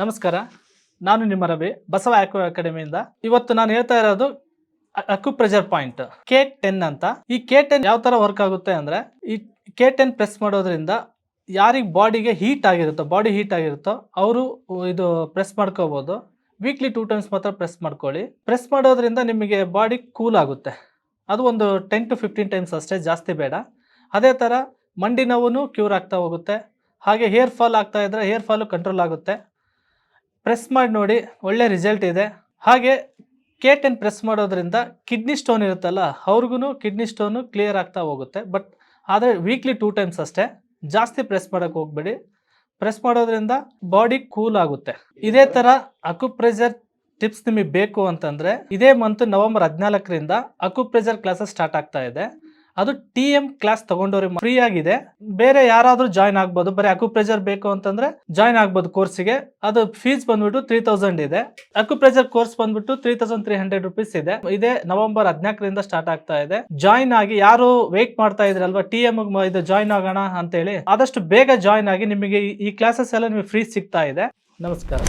ನಮಸ್ಕಾರ. ನಾನು ನಿಮ್ಮ ರವಿ, ಬಸವ ಆಕ್ವಾ ಅಕಾಡೆಮಿಯಿಂದ ಇವತ್ತು ನಾನು ಹೇಳ್ತಾ ಇರೋದು acupressure point K ten ಅಂತ. ಈ ಕೆ ಟೆನ್ ಯಾವ ತರ ವರ್ಕ್ ಆಗುತ್ತೆ ಅಂದ್ರೆ, ಈ ಕೆ ಟೆನ್ ಪ್ರೆಸ್ ಮಾಡೋದ್ರಿಂದ ಯಾರಿಗೆ ಬಾಡಿಗೆ ಹೀಟ್ ಆಗಿರುತ್ತೋ ಬಾಡಿ ಹೀಟ್ ಆಗಿರುತ್ತೋ, ಅವರು ಇದು ಪ್ರೆಸ್ ಮಾಡ್ಕೋಬೋದು. ವೀಕ್ಲಿ ಟೂ ಟೈಮ್ಸ್ ಮಾತ್ರ ಪ್ರೆಸ್ ಮಾಡ್ಕೊಳ್ಳಿ. ಪ್ರೆಸ್ ಮಾಡೋದ್ರಿಂದ ನಿಮಗೆ ಬಾಡಿ ಕೂಲ್ ಆಗುತ್ತೆ. ಅದು ಒಂದು ಟೆನ್ ಟು ಫಿಫ್ಟೀನ್ ಟೈಮ್ಸ್ ಅಷ್ಟೇ, ಜಾಸ್ತಿ ಬೇಡ. ಅದೇ ಥರ ಮಂಡಿ ನೋವು ಕ್ಯೂರ್ ಆಗ್ತಾ ಹೋಗುತ್ತೆ. ಹಾಗೆ ಹೇರ್ ಫಾಲ್ ಆಗ್ತಾ ಇದ್ರೆ ಹೇರ್ ಫಾಲು ಕಂಟ್ರೋಲ್ ಆಗುತ್ತೆ. ಪ್ರೆಸ್ ಮಾಡಿ ನೋಡಿ, ಒಳ್ಳೆ ರಿಸಲ್ಟ್ ಇದೆ. ಹಾಗೆ ಕೆ ಟೆನ್ ಪ್ರೆಸ್ ಮಾಡೋದ್ರಿಂದ ಕಿಡ್ನಿ ಸ್ಟೋನ್ ಇರುತ್ತಲ್ಲ ಅವ್ರಿಗೂ ಕಿಡ್ನಿ ಸ್ಟೋನು ಕ್ಲಿಯರ್ ಆಗ್ತಾ ಹೋಗುತ್ತೆ. ಬಟ್ ಆದರೆ ವೀಕ್ಲಿ ಟೂ ಟೈಮ್ಸ್ ಅಷ್ಟೇ. ಜಾಸ್ತಿ ಪ್ರೆಸ್ ಮಾಡೋಕ್ಕೆ ಹೋಗ್ಬೇಡಿ. ಪ್ರೆಸ್ ಮಾಡೋದ್ರಿಂದ ಬಾಡಿ ಕೂಲ್ ಆಗುತ್ತೆ. ಇದೇ ಥರ ಅಕುಪ್ರೆಷರ್ ಟಿಪ್ಸ್ ನಿಮಗೆ ಬೇಕು ಅಂತಂದರೆ, ಇದೇ ಮಂತ್ ನವೆಂಬರ್ ಹದಿನಾಲ್ಕರಿಂದ ಅಕುಪ್ರೆಷರ್ ಕ್ಲಾಸಸ್ ಸ್ಟಾರ್ಟ್ ಆಗ್ತಾ ಇದೆ. ಅದು ಟಿ ಎಂ ಕ್ಲಾಸ್ ತಗೊಂಡವ್ರಿಗೆ ಫ್ರೀ ಆಗಿದೆ. ಬೇರೆ ಯಾರಾದರೂ ಜಾಯ್ನ್ ಆಗ್ಬೋದು. ಬರೀ ಅಕುಪ್ರೆಷರ್ ಬೇಕು ಅಂತಂದ್ರೆ ಜಾಯ್ನ್ ಆಗ್ಬೋದು ಕೋರ್ಸಿಗೆ ಅದು ಫೀಸ್ ಬಂದ್ಬಿಟ್ಟು ತ್ರೀ ತೌಸಂಡ್ ಇದೆ. ಅಕುಪ್ರೆಷರ್ ಕೋರ್ಸ್ ಬಂದ್ಬಿಟ್ಟು three thousand three hundred rupees ಇದೆ. ಇದೇ ನವೆಂಬರ್ ಹದಿನಾಲ್ಕರಿಂದ ಸ್ಟಾರ್ಟ್ ಆಗ್ತಾ ಇದೆ. ಜಾಯ್ನ್ ಆಗಿ ಯಾರು ವೇಟ್ ಮಾಡ್ತಾ ಇದ್ರಲ್ವಾ? ಟಿ ಎಂ ಇದು ಜಾಯ್ನ್ ಆಗೋಣ ಅಂತೇಳಿ ಆದಷ್ಟು ಬೇಗ ಜಾಯ್ನ್ ಆಗಿ ನಿಮಗೆ ಈ ಕ್ಲಾಸಸ್ ಎಲ್ಲ ನಿಮಗೆ ಫ್ರೀ ಸಿಗ್ತಾ ಇದೆ. ನಮಸ್ಕಾರ.